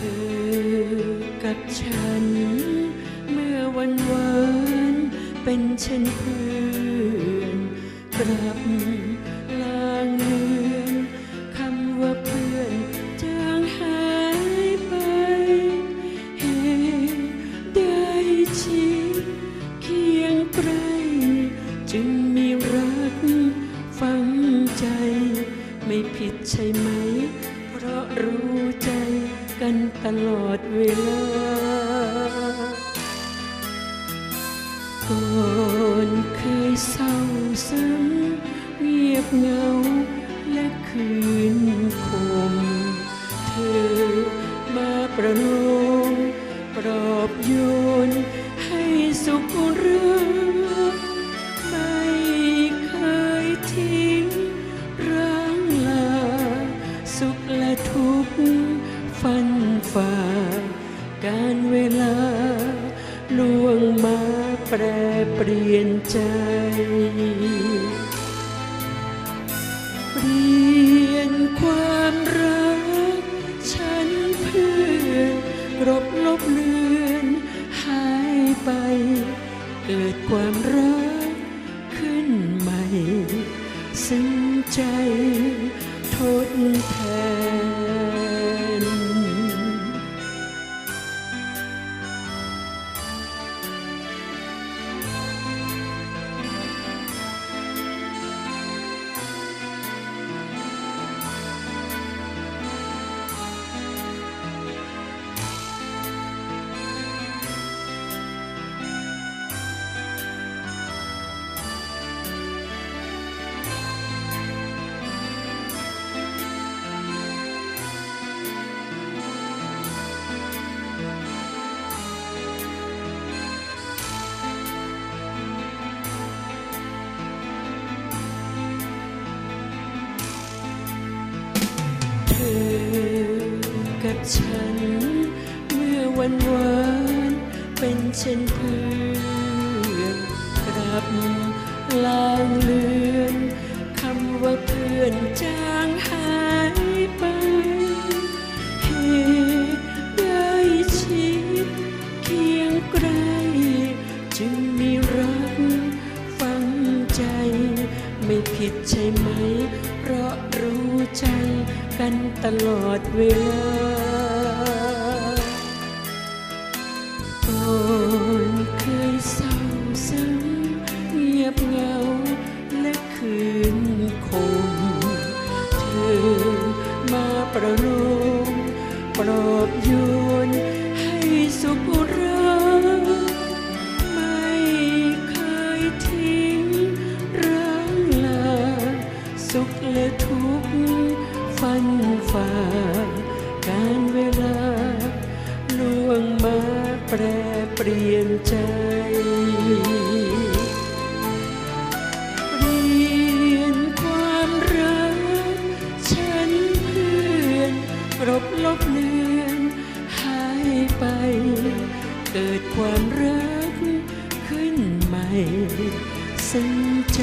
ธอกับฉัน เมื่อวันเวานเป็นเช่นเพื่อนกลับลางเลือนคำว่าเพื่อนจางหายไปเหตุใดชีเคียงไกลจึงมีรักฝังใจ ไม่ผิดใช่ไหม เพราะรู้ใจ กันตลอดเวลา ก่อนเคยเศร้าซึมเงียบเหงาและคืนคม เธอมาประโลมปลอบโยนให้สุขเรื่อ ฟันฝ่า การเวลาล่วงมาแปรเปลี่ยนใจ เปลี่ยนความรัก ฉันเพื่อนรบลบเลือนหายไป เกิดความรักขึ้นใหม่ ซึ้งใจทดแทน อกับฉัน เมื่อวันวานเป็นเช่นเพื่อนกลับลางเลือนคำว่าเพื่อนจา กันตลอดเวลาก่อนเคยเศร้าซึมเงียบเหงาและคืนคมเธอมาประโลมปลอบโยนให้สุขรักไม่เคยทิ้งร้างลาสุขและทุกข์ ฟันฝ่าการเวลาล่วงมาแปรเปลี่ยนใจเปลี่ยนความรัก ฉันเพื่อนรบลบเลือนหายไป เกิดความรักขึ้นใหม่ ซึ้งใจ